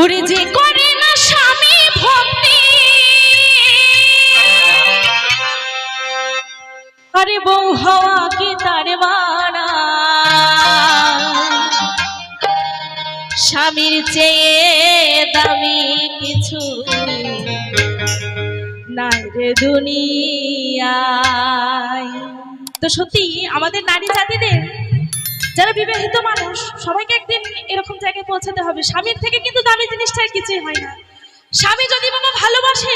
ওরে যে করে না স্বামী ভক্তি। আরে বউ হওয়া কি তার বানা স্বামীর চেয়ে দামি কিছু নাই রে দুনিয়ায়। তো সত্যি আমাদের নারী জাতিদের, যারা বিবাহিত মানুষ, সবাইকে একদিন এরকম জায়গায় পৌঁছাতে হবে। স্বামীর থেকে কিন্তু দামি জিনিসটা কিছুই হয় না। স্বামী যদি বাবা ভালোবাসে,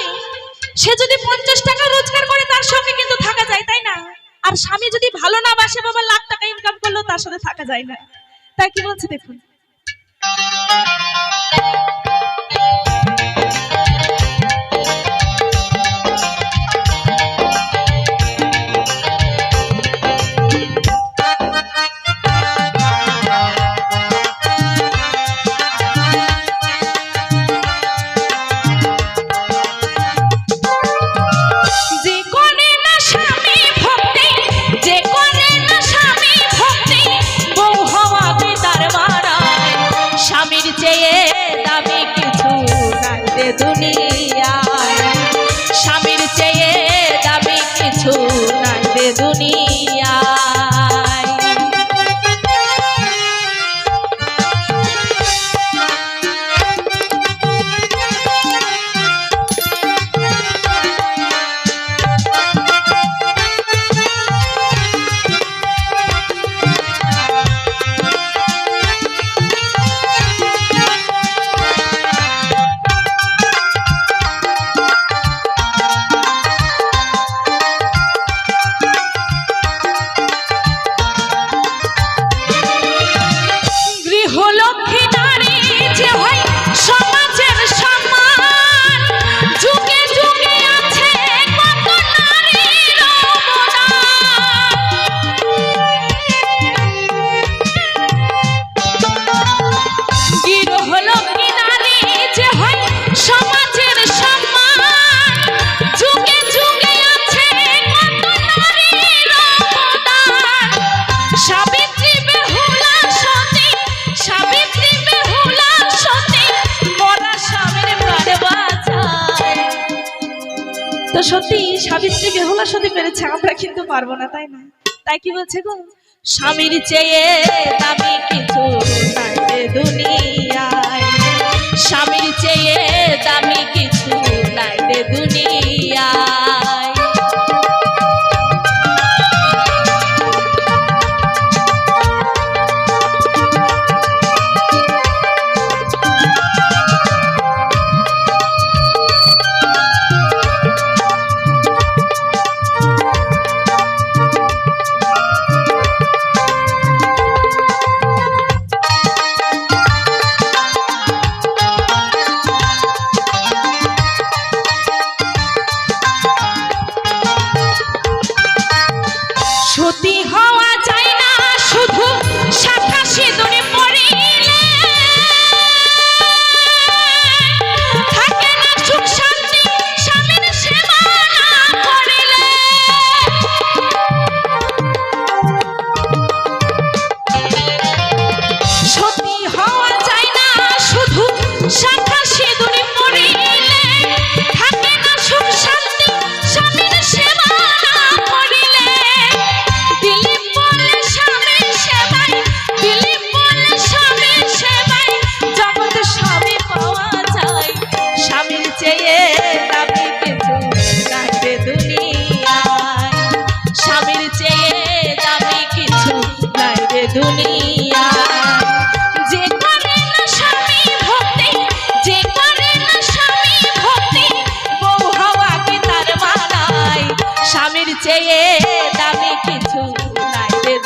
সে যদি পঞ্চাশ টাকা রোজগার করে, তার সঙ্গে কিন্তু থাকা যায়, তাই না? আর স্বামী যদি ভালো না বাসে, বাবা লাখ টাকা ইনকাম করলেও তার সাথে থাকা যায় না। তাই কি বলছে দেখুন। নাই তো সত্যি সাবিত্রী বেহুলা সাথে পেরেছে, আমরা কিন্তু পারব না, তাই না? তাই কি বলছে গো? স্বামীর চেয়ে দামি কিছু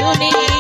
তুমি